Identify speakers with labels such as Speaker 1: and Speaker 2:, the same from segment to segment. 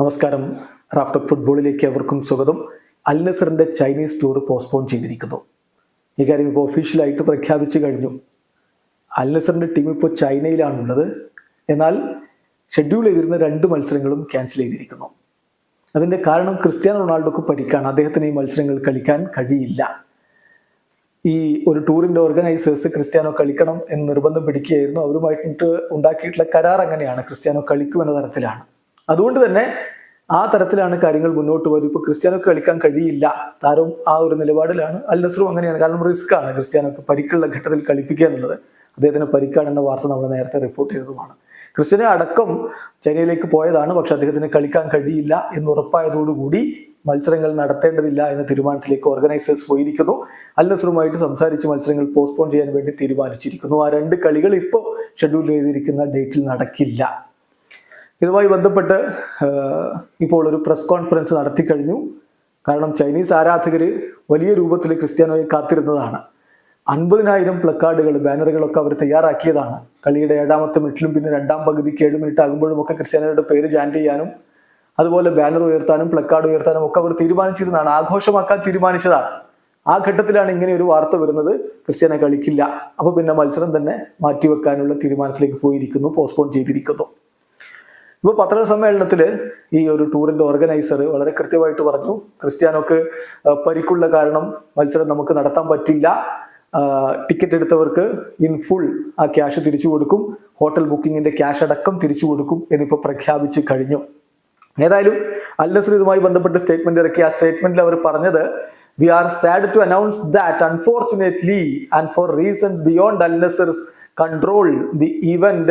Speaker 1: നമസ്കാരം. റാഫ്റ്റർ ഫുട്ബോളിലേക്ക് അവർക്കും സ്വാഗതം. അൽ നസറിന്റെ ചൈനീസ് ടൂർ പോസ്റ്റ്പോൺ ചെയ്തിരിക്കുന്നു. ഇക്കാര്യം കാര്യം ഇപ്പോൾ ഒഫീഷ്യലായിട്ട് പ്രഖ്യാപിച്ചു കഴിഞ്ഞു. അൽ നസറിന്റെ ടീം ഇപ്പോൾ ചൈനയിലാണുള്ളത്. എന്നാൽ ഷെഡ്യൂൾ ചെയ്തിരുന്ന രണ്ട് മത്സരങ്ങളും ക്യാൻസൽ ചെയ്തിരിക്കുന്നു. അതിന്റെ കാരണം ക്രിസ്ത്യാനോ റൊണാൾഡോക്ക് പരിക്കാണ്. അദ്ദേഹത്തിന് ഈ മത്സരങ്ങൾ കളിക്കാൻ കഴിയില്ല. ഈ ഒരു ടൂറിന്റെ ഓർഗനൈസേഴ്സ് ക്രിസ്ത്യാനോ കളിക്കണം എന്ന് നിർബന്ധം പിടിക്കുകയായിരുന്നു. അവരുമായിട്ട് ഉണ്ടാക്കിയിട്ടുള്ള കരാർ അങ്ങനെയാണ്. ക്രിസ്ത്യാനോ കളിക്കുമെന്ന തരത്തിലാണ്. അതുകൊണ്ട് തന്നെ ആ തരത്തിലാണ് കാര്യങ്ങൾ മുന്നോട്ട് പോയത്. ഇപ്പോൾ ക്രിസ്ത്യാനോക്ക് കളിക്കാൻ കഴിയില്ല. താരവും ആ ഒരു നിലപാടിലാണ്. അൽ നസറും അങ്ങനെയാണ്. കാരണം റിസ്ക് ആണ് ക്രിസ്ത്യാനോക്ക് പരിക്കുള്ള ഘട്ടത്തിൽ കളിപ്പിക്കുക എന്നുള്ളത്. അദ്ദേഹത്തിന് പരിക്കാണെന്ന വാർത്ത നമ്മൾ നേരത്തെ റിപ്പോർട്ട് ചെയ്തതുമാണ്. ക്രിസ്ത്യനെ അടക്കം ചൈനയിലേക്ക് പോയതാണ്. പക്ഷെ അദ്ദേഹത്തിന് കളിക്കാൻ കഴിയില്ല എന്ന് ഉറപ്പായതോടുകൂടി മത്സരങ്ങൾ നടത്തേണ്ടതില്ല എന്ന തീരുമാനത്തിലേക്ക് ഓർഗനൈസേഴ്സ് പോയിരിക്കുന്നു. അൽ നസറുമായിട്ട് സംസാരിച്ച് മത്സരങ്ങൾ പോസ്റ്റ്പോൺ ചെയ്യാൻ വേണ്ടി തീരുമാനിച്ചിരിക്കുന്നു. ആ രണ്ട് കളികൾ ഇപ്പോൾ ഷെഡ്യൂൾ ചെയ്തിരിക്കുന്ന ഡേറ്റിൽ നടക്കില്ല. ഇതുമായി ബന്ധപ്പെട്ട് ഇപ്പോൾ ഒരു പ്രസ് കോൺഫറൻസ് നടത്തി കഴിഞ്ഞു. കാരണം ചൈനീസ് ആരാധകർ വലിയ രൂപത്തിൽ ക്രിസ്ത്യാനോയെ കാത്തിരുന്നതാണ്. അൻപതിനായിരം പ്ലക്കാർഡുകൾ ബാനറുകളൊക്കെ അവർ തയ്യാറാക്കിയതാണ്. കളിയുടെ ഏഴാമത്തെ മിനിറ്റിലും പിന്നെ രണ്ടാം പകുതിക്ക് ഏഴ് മിനിറ്റ് ആകുമ്പോഴും ഒക്കെ ക്രിസ്ത്യാനോയുടെ പേര് ചാൻഡ് ചെയ്യാനും അതുപോലെ ബാനർ ഉയർത്താനും പ്ലക്കാർഡ് ഉയർത്താനും ഒക്കെ അവർ തീരുമാനിച്ചിരുന്നതാണ്. ആഘോഷമാക്കാൻ തീരുമാനിച്ചതാണ്. ആ ഘട്ടത്തിലാണ് ഇങ്ങനെ ഒരു വാർത്ത വരുന്നത്. ക്രിസ്ത്യാനോ കളിക്കില്ല. അപ്പൊ പിന്നെ മത്സരം തന്നെ മാറ്റിവെക്കാനുള്ള തീരുമാനത്തിലേക്ക് പോയിരിക്കുന്നു പോസ്റ്റ്പോൺ ചെയ്തിരിക്കുന്നു. ഇപ്പോൾ പത്രസമ്മേളനത്തിൽ ഈ ഒരു ടൂറിന്റെ ഓർഗനൈസർ വളരെ കൃത്യമായിട്ട് പറഞ്ഞു ക്രിസ്ത്യാനോക്ക് പരിക്കുള്ള കാരണം മത്സരം നമുക്ക് നടത്താൻ പറ്റില്ല. ടിക്കറ്റ് എടുത്തവർക്ക് ഇൻ ഫുൾ ആ ക്യാഷ് തിരിച്ചു കൊടുക്കും ഹോട്ടൽ ബുക്കിങ്ങിന്റെ ക്യാഷ് അടക്കം തിരിച്ചു കൊടുക്കും എന്നിപ്പോൾ പ്രഖ്യാപിച്ചു കഴിഞ്ഞു. ഏതായാലും അൽ ഇതുമായി ബന്ധപ്പെട്ട് സ്റ്റേറ്റ്മെന്റ് ഇറക്കി. ആ സ്റ്റേറ്റ്മെന്റിൽ അവർ പറഞ്ഞത് we are sad to announce that unfortunately and for reasons beyond our control the event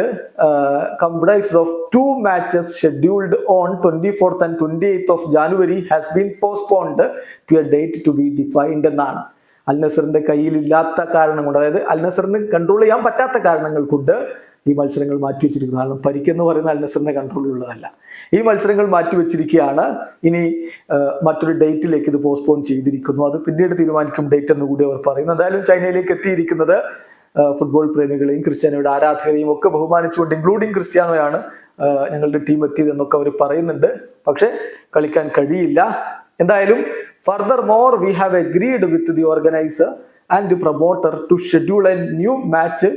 Speaker 1: uh, comprised of two matches scheduled on 24th and 28th of January has been postponed to a date to be defined എന്നാണ്. അൽ നസറിന്റെ കയ്യിലില്ലാത്ത കാരണം കൊണ്ട് അതായത് അൽ നസറിന് control ചെയ്യാൻ പറ്റാത്ത കാരണങ്ങൾ കൊണ്ട് ഈ മത്സരങ്ങൾ മാറ്റിവെച്ചിരിക്കുന്നു കാരണം പരിക്കെന്ന് പറയുന്ന അൽ നസറിന്റെ കൺട്രോളിലുള്ളതല്ല ഈ മത്സരങ്ങൾ മാറ്റിവെച്ചിരിക്കുകയാണ് ഇനി മറ്റൊരു ഡേറ്റിലേക്ക് ഇത് പോസ്റ്റ്പോൺ ചെയ്തിരിക്കുന്നു. അത് പിന്നീട് തീരുമാനിക്കും ഡേറ്റ് എന്ന് കൂടി അവർ പറയുന്നു. എന്തായാലും ചൈനയിലേക്ക് എത്തിയിരിക്കുന്നത് ഫുട്ബോൾ പ്രേമികളെയും ക്രിസ്ത്യാനോയുടെ ആരാധകരെയും ഒക്കെ ബഹുമാനിച്ചുകൊണ്ട് ഇൻക്ലൂഡിങ് ക്രിസ്ത്യാനോയാണ് ഞങ്ങളുടെ ടീം എത്തിയത് എന്നൊക്കെ അവർ പറയുന്നുണ്ട്. പക്ഷെ കളിക്കാൻ കഴിയില്ല. എന്തായാലും furthermore we have agreed with the organiser and the promoter to schedule a new match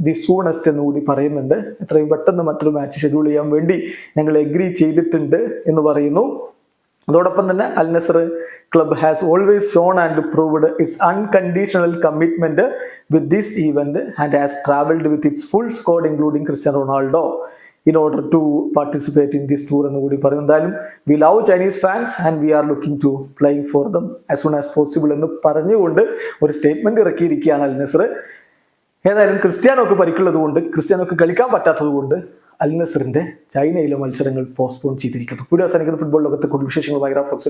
Speaker 1: the soonest എന്ന് കൂടി പറയുന്നുണ്ട്. എത്രയും പെട്ടെന്ന് മറ്റൊരു മാച്ച് ഷെഡ്യൂൾ ചെയ്യാൻ വേണ്ടി ഞങ്ങൾ എഗ്രി ചെയ്തിട്ടുണ്ട് എന്ന് പറയുന്നു. അതോടൊപ്പം തന്നെ Al Nassr club has always shown and proved its unconditional commitment with this event and has travelled with its full squad including Cristiano Ronaldo in order to participate in this tour എന്ന് കൂടി പറയും. എന്തായാലും we love Chinese fans and we are looking to playing for them as soon as possible എന്ന് പറഞ്ഞുകൊണ്ട് ഒരു statement ഇറക്കിയിരിക്കുകയാണ് അൽ നസർ. ഏതായാലും ക്രിസ്ത്യാനോക്ക് പരിക്കുള്ളത് കൊണ്ട് ക്രിസ്ത്യാനോക്ക് കളിക്കാൻ പറ്റാത്തത് കൊണ്ട് അൽ നസറിന്റെ ചൈനയിലെ മത്സരങ്ങൾ പോസ്റ്റ്പോൺ ചെയ്തിരിക്കുന്നു. വീഡിയോ അവസാനിക്കുന്ന. ഫുട്ബോൾ ലോകത്തെ കൂടുതൽ വിശേഷങ്ങളുമായി റാഫ്റ്റോക്സ്